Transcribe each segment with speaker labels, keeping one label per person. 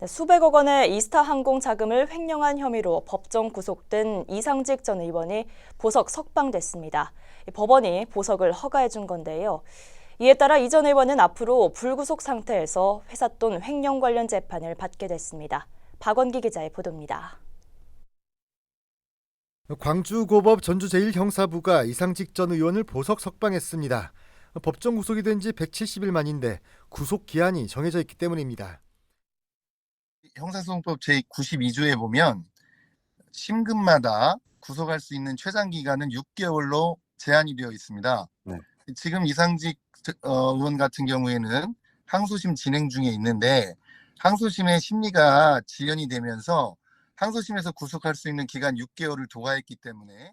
Speaker 1: 네, 수백억 원의 이스타 항공 자금을 횡령한 혐의로 법정 구속된 이상직 전 의원이 보석 석방됐습니다. 이 법원이 보석을 허가해 준 건데요. 이에 따라 이 전 의원은 앞으로 불구속 상태에서 회사 돈 횡령 관련 재판을 받게 됐습니다. 박원기 기자의 보도입니다.
Speaker 2: 광주고법 전주제일형사부가 이상직 전 의원을 보석 석방했습니다. 법정 구속이 된 지 170일 만인데 구속 기한이 정해져 있기 때문입니다.
Speaker 3: 형사소송법 제 92조에 보면 심금마다 구속할 수 있는 최장 기간은 6개월로 제한이 되어 있습니다.
Speaker 4: 네.
Speaker 3: 지금 이상직 어, 의원 같은 경우에는 항소심 진행 중에 있는데 항소심의 심리가 지연이 되면서 항소심에서 구속할 수 있는 기간 6개월을 도과했기 때문에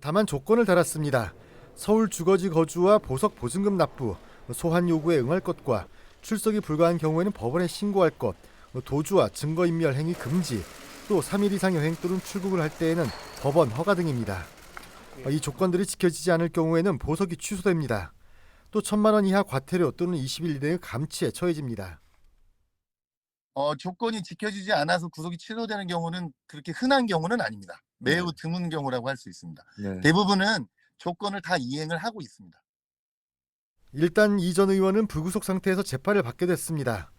Speaker 2: 다만 조건을 달았습니다. 서울 주거지 거주와 보석 보증금 납부, 소환 요구에 응할 것과 출석이 불가한 경우에는 법원에 신고할 것, 도주와 증거인멸 행위 금지, 또 3일 이상 여행 또는 출국을 할 때에는 법원 허가 등입니다. 이 조건들이 지켜지지 않을 경우에는 보석이 취소됩니다. 또 천만 원 이하 과태료 또는 20일 이내의 감치에 처해집니다.
Speaker 3: 어, 조건이 지켜지지 않아서 구속이 취소되는 경우는 그렇게 흔한 경우는 아닙니다. 매우
Speaker 4: 네.
Speaker 3: 드문 경우라고 할 수 있습니다.
Speaker 4: 네.
Speaker 3: 대부분은 조건을 다 이행을 하고 있습니다.
Speaker 2: 일단 이 전 의원은 불구속 상태에서 재판을 받게 됐습니다.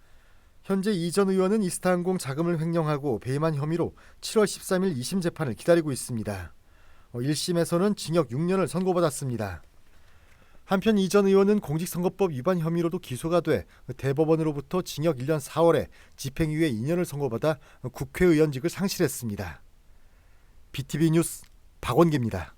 Speaker 2: 현재 이 전 의원은 이스타항공 자금을 횡령하고 배임한 혐의로 7월 13일 2심 재판을 기다리고 있습니다. 1심에서는 징역 6년을 선고받았습니다. 한편 이 전 의원은 공직선거법 위반 혐의로도 기소가 돼 대법원으로부터 징역 1년 4월에 집행유예 2년을 선고받아 국회의원직을 상실했습니다. BTV 뉴스 박원기입니다.